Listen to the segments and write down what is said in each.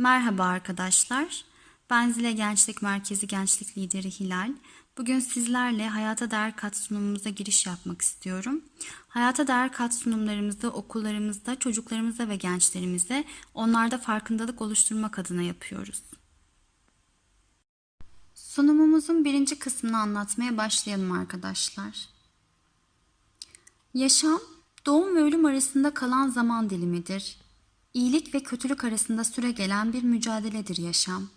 Merhaba arkadaşlar. Ben Zile Gençlik Merkezi Gençlik Lideri Hilal. Bugün sizlerle Hayata Değer Kat sunumumuza giriş yapmak istiyorum. Hayata Değer Kat sunumlarımızı okullarımızda, çocuklarımıza ve gençlerimize onlarda farkındalık oluşturmak adına yapıyoruz. Sunumumuzun birinci kısmını anlatmaya başlayalım arkadaşlar. Yaşam, doğum ve ölüm arasında kalan zaman dilimidir. İyilik ve kötülük arasında süre gelen bir mücadeledir yaşam.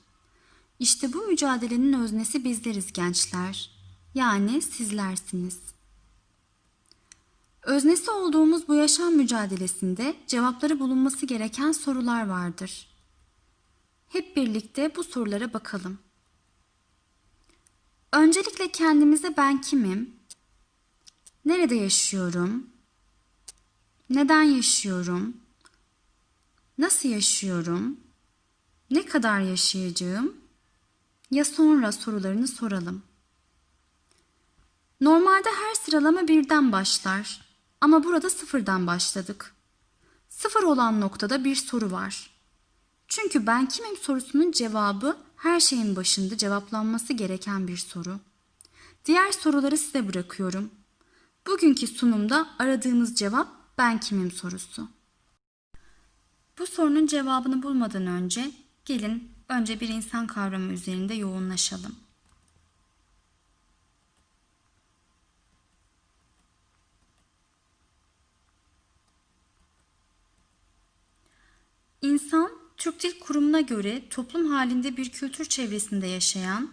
İşte bu mücadelenin öznesi bizleriz gençler. Yani sizlersiniz. Öznesi olduğumuz bu yaşam mücadelesinde cevapları bulunması gereken sorular vardır. Hep birlikte bu sorulara bakalım. Öncelikle kendimize ben kimim? Nerede yaşıyorum? Neden yaşıyorum? Nasıl yaşıyorum? Ne kadar yaşayacağım? Ya sonra sorularını soralım. Normalde her sıralama birden başlar ama burada sıfırdan başladık. Sıfır olan noktada bir soru var. Çünkü ben kimim sorusunun cevabı her şeyin başında cevaplanması gereken bir soru. Diğer soruları size bırakıyorum. Bugünkü sunumda aradığımız cevap ben kimim sorusu. Bu sorunun cevabını bulmadan önce gelin önce bir insan kavramı üzerinde yoğunlaşalım. İnsan, Türk Dil Kurumu'na göre toplum halinde bir kültür çevresinde yaşayan,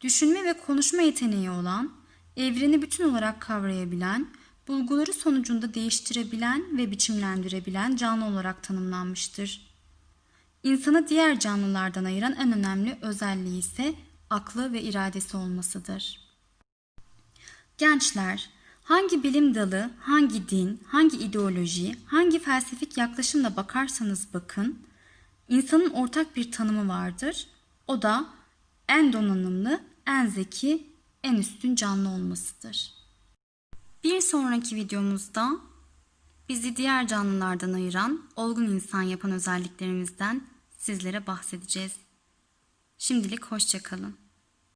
düşünme ve konuşma yeteneği olan, evreni bütün olarak kavrayabilen, bulguları sonucunda değiştirebilen ve biçimlendirebilen canlı olarak tanımlanmıştır. İnsanı diğer canlılardan ayıran en önemli özelliği ise aklı ve iradesi olmasıdır. Gençler, hangi bilim dalı, hangi din, hangi ideoloji, hangi felsefik yaklaşımla bakarsanız bakın, insanın ortak bir tanımı vardır. O da en donanımlı, en zeki, en üstün canlı olmasıdır. Bir sonraki videomuzda bizi diğer canlılardan ayıran, olgun insan yapan özelliklerimizden sizlere bahsedeceğiz. Şimdilik hoşçakalın.